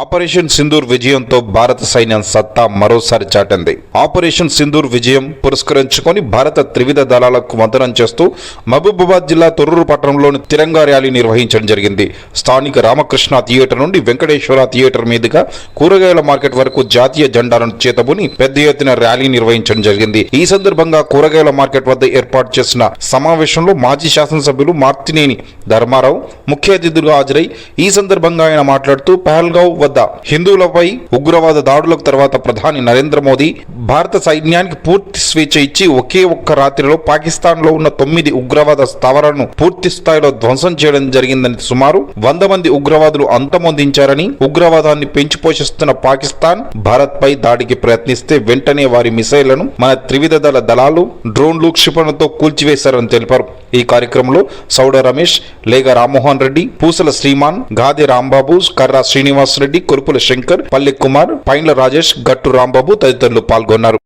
Operation Sindoor విజయంతో భారత సైన్యం సత్తా మరోసారి చాటింది. ఆపరేషన్ సింధూర్ విజయం పురస్కరించుకొని భారత త్రివిధ దళాలకు వందనం చేస్తూ మహబూబాబాద్ జిల్లా తొర్రూరు పట్టణంలోని తిరంగా ర్యాలీ నిర్వహించడం జరిగింది. స్థానిక రామకృష్ణ థియేటర్ నుండి వెంకటేశ్వర థియేటర్ మీదుగా కూరగాయల మార్కెట్ వరకు జాతీయ జెండాలను చేతబుని పెద్ద ఎత్తున ర్యాలీ నిర్వహించడం జరిగింది. ఈ సందర్భంగా కూరగాయల మార్కెట్ వద్ద ఏర్పాటు చేసిన సమావేశంలో మాజీ శాసనసభ్యులు మార్తినేని ధర్మారావు ముఖ్య అతిథులుగా హాజరై ఈ సందర్భంగా ఆయన మాట్లాడుతూ పహల్గావ్ వద్ద హిందువులపై ఉగ్రవాద దాడులకు తర్వాత ప్రధాని నరేంద్ర మోదీ భారత సైన్యానికి పూర్తి స్వేచ్ఛ ఇచ్చి ఒకే ఒక్క రాత్రిలో పాకిస్తాన్లో ఉన్న తొమ్మిది ఉగ్రవాద స్థావరాలను పూర్తి స్థాయిలో ధ్వంసం చేయడం జరిగిందని సుమారు వంద మంది ఉగ్రవాదులు అంతమొందించారని ఉగ్రవాదాన్ని పెంచి పోషిస్తున్న పాకిస్తాన్ భారత్పై దాడికి ప్రయత్నిస్తే వెంటనే వారి మిసైళ్ళను మన త్రివిధ దళ దళాలు డ్రోన్లు క్షిపణులతో కూల్చివేశారని తెలిపారు. ఈ కార్యక్రమంలో సౌడ రమేష్ లేగ రామ్మోహన్ రెడ్డి పూసల శ్రీమాన్ గాది రాంబాబు కర్రా శ్రీనివాస్ రెడ్డి కొరుపుల శంకర్ పల్లె కుమార్ పైండ్ల రాజేష్ గట్టు రాంబాబు తదితరులు పాల్గొన్నారు. పాల్గొన్నారు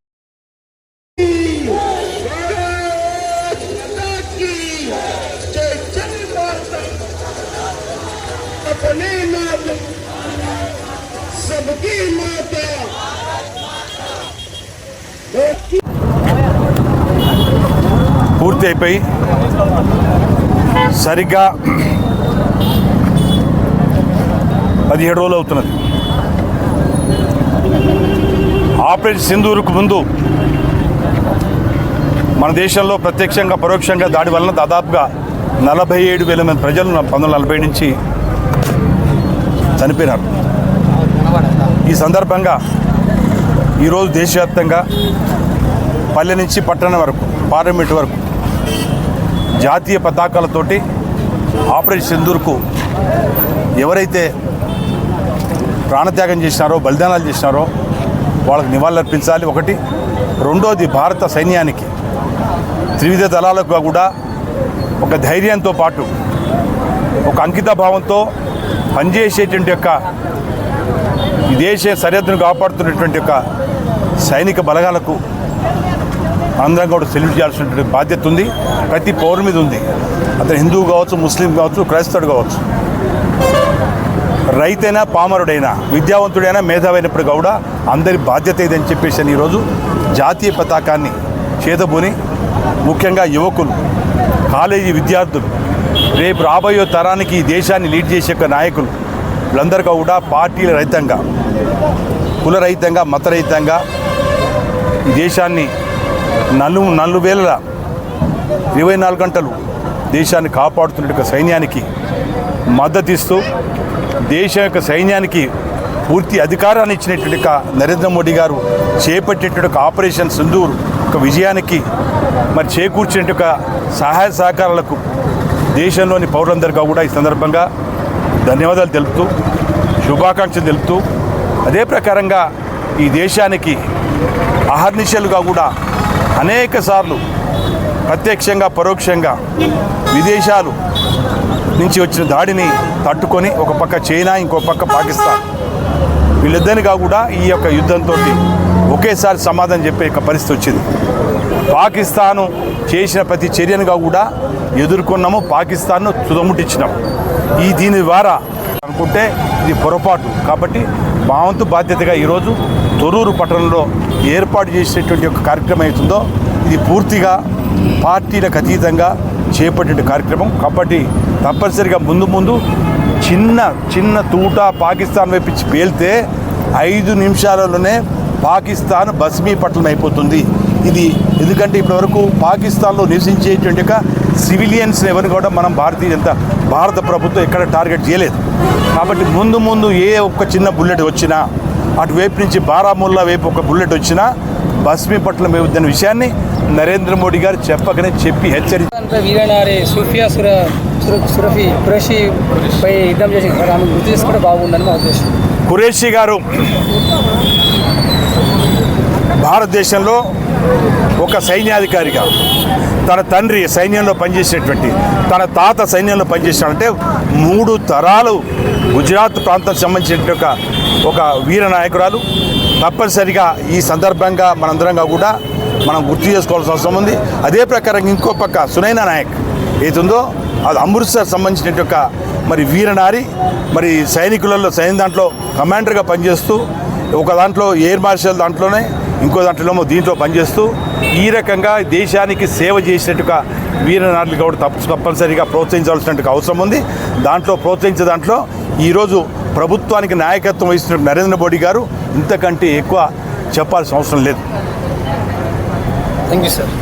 పూర్తి అయిపోయి సరిగ్గా పదిహేడు రోజులు అవుతున్నది. ఆపరేషన్ సింధూరుకు ముందు మన దేశంలో ప్రత్యక్షంగా పరోక్షంగా దాడి వలన దాదాపుగా నలభై ఏడు వేల మంది ప్రజలు పంతొమ్మిది నలభై నుంచి చనిపోయినారు. ఈ సందర్భంగా ఈరోజు దేశవ్యాప్తంగా పల్లె నుంచి పట్టణం వరకు పార్లమెంట్ వరకు జాతీయ పతాకాలతోటి ఆపరేషన్ సింధూర్కు ఎవరైతే ప్రాణత్యాగం చేసినారో బలిదానాలు చేసినారో వాళ్ళకి నివాళులర్పించాలి. ఒకటి రెండోది భారత సైన్యానికి త్రివిధ దళాలకు కూడా ఒక ధైర్యంతో పాటు ఒక అంకిత భావంతో పనిచేసేటువంటి యొక్క ఈ దేశ సరిహద్దును కాపాడుతున్నటువంటి యొక్క సైనిక బలగాలకు అందరం కూడా సెల్యూట్ చేయాల్సినటువంటి బాధ్యత ఉంది. ప్రతి పౌరు మీద ఉంది. అతను హిందువు కావచ్చు ముస్లిం కావచ్చు క్రైస్తవుడు కావచ్చు. రైతైనా పామరుడైనా విద్యావంతుడైనా మేధావైనప్పుడు కూడా అందరి బాధ్యత ఇదని చెప్పేసి అని ఈరోజు జాతీయ పతాకాన్ని చేతబూని ముఖ్యంగా యువకులు కాలేజీ విద్యార్థులు రేపు రాబోయే తరానికి ఈ దేశాన్ని లీడ్ చేసే యొక్క నాయకులు వీళ్ళందరికీ కూడా పార్టీల రహితంగా కులరహితంగా మతరహితంగా ఈ దేశాన్ని నలు నలు వేల ఇరవై నాలుగు గంటలు దేశాన్ని కాపాడుతున్న సైన్యానికి మద్దతిస్తూ దేశం యొక్క సైన్యానికి పూర్తి అధికారాన్ని ఇచ్చినటువంటి నరేంద్ర మోడీ గారు చేపట్టేటువంటి ఒక ఆపరేషన్ సింధూర్ ఒక విజయానికి మరి చేకూర్చినట్టు సహాయ సహకారాలకు దేశంలోని పౌరులందరికీ కూడా ఈ సందర్భంగా ధన్యవాదాలు తెలుపుతూ శుభాకాంక్షలు తెలుపుతూ అదే ప్రకారంగా ఈ దేశానికి అహర్నిశలుగా కూడా అనేక సార్లు ప్రత్యక్షంగా పరోక్షంగా విదేశాలు నుంచి వచ్చిన దాడిని తట్టుకొని ఒక పక్క చైనా ఇంకో పక్క పాకిస్తాన్. వీళ్ళిద్దరిగా కూడా ఈ యొక్క యుద్ధంతో ఒకేసారి సమాధానం చెప్పే యొక్క పరిస్థితి వచ్చింది. పాకిస్తాను చేసిన ప్రతి చర్యనుగా కూడా ఎదుర్కొన్నాము పాకిస్తాన్ను తుదముట్టించినాము. ఈ దీని ద్వారా అనుకుంటే ఇది పొరపాటు. కాబట్టి మా వంతు బాధ్యతగా ఈరోజు తొరూరు పట్టణంలో ఏర్పాటు చేసేటువంటి ఒక కార్యక్రమం అవుతుందో ఇది పూర్తిగా పార్టీలకు అతీతంగా చేపట్టే కార్యక్రమం. కాబట్టి తప్పనిసరిగా ముందు ముందు చిన్న చిన్న తూట పాకిస్తాన్ వైపు పేలితే ఐదు నిమిషాలలోనే పాకిస్తాన్ భస్మీపట్నం అయిపోతుంది. ఇది ఎందుకంటే ఇప్పటివరకు పాకిస్తాన్లో నివసించేటువంటి సివిలియన్స్ ఎవరిని కూడా మనం భారతీయ జనతా భారత ప్రభుత్వం ఎక్కడ టార్గెట్ చేయలేదు. కాబట్టి ముందు ముందు ఏ ఒక్క చిన్న బుల్లెట్ వచ్చినా అటువైపు నుంచి బారాముల్లా వైపు ఒక బుల్లెట్ వచ్చినా భస్మీపట్నం అవుతున్న విషయాన్ని నరేంద్ర మోడీ గారు చెప్పకనే చెప్పి హెచ్చరించి అంతా వీరనారి సూఫియా సుర సుర- సురఫి కురేషి పై యుద్ధం చేసి ఆమె గుర్తు చేసుకుంటే బాగుందని మా ఉద్దేశం. ఖురేషి గారు భారతదేశంలో ఒక సైన్యాధికారిగా తన తండ్రి సైన్యంలో పనిచేసేటువంటి తన తాత సైన్యంలో పనిచేసినాడంటే మూడు తరాలు గుజరాత్ ప్రాంతం సంబంధించిన ఒక ఒక వీర నాయకురాలు. తప్పనిసరిగా ఈ సందర్భంగా మనందరంగా కూడా మనం గుర్తు చేసుకోవాల్సిన అవసరం ఉంది. అదే ప్రకారం ఇంకో పక్క సునైనా నాయక్ ఏతుందో అది అమృత్సర్ సంబంధించినటువంటి ఒక మరి వీరనారి మరి సైనికులలో సైన్ దాంట్లో కమాండర్గా పనిచేస్తూ ఒక దాంట్లో ఎయిర్ మార్షల్ దాంట్లోనే ఇంకో దాంట్లోనేమో దీంట్లో పనిచేస్తూ ఈ రకంగా దేశానికి సేవ చేసినట్టుగా వీరనారులు కూడా తప్ప తప్పనిసరిగా ప్రోత్సహించాల్సినట్టు అవసరం ఉంది. దాంట్లో ప్రోత్సహించే దాంట్లో ఈరోజు ప్రభుత్వానికి నాయకత్వం వహిస్తున్న నరేంద్ర మోడీ గారు ఇంతకంటే ఎక్కువ చెప్పాల్సిన అవసరం లేదు. Thank you, sir.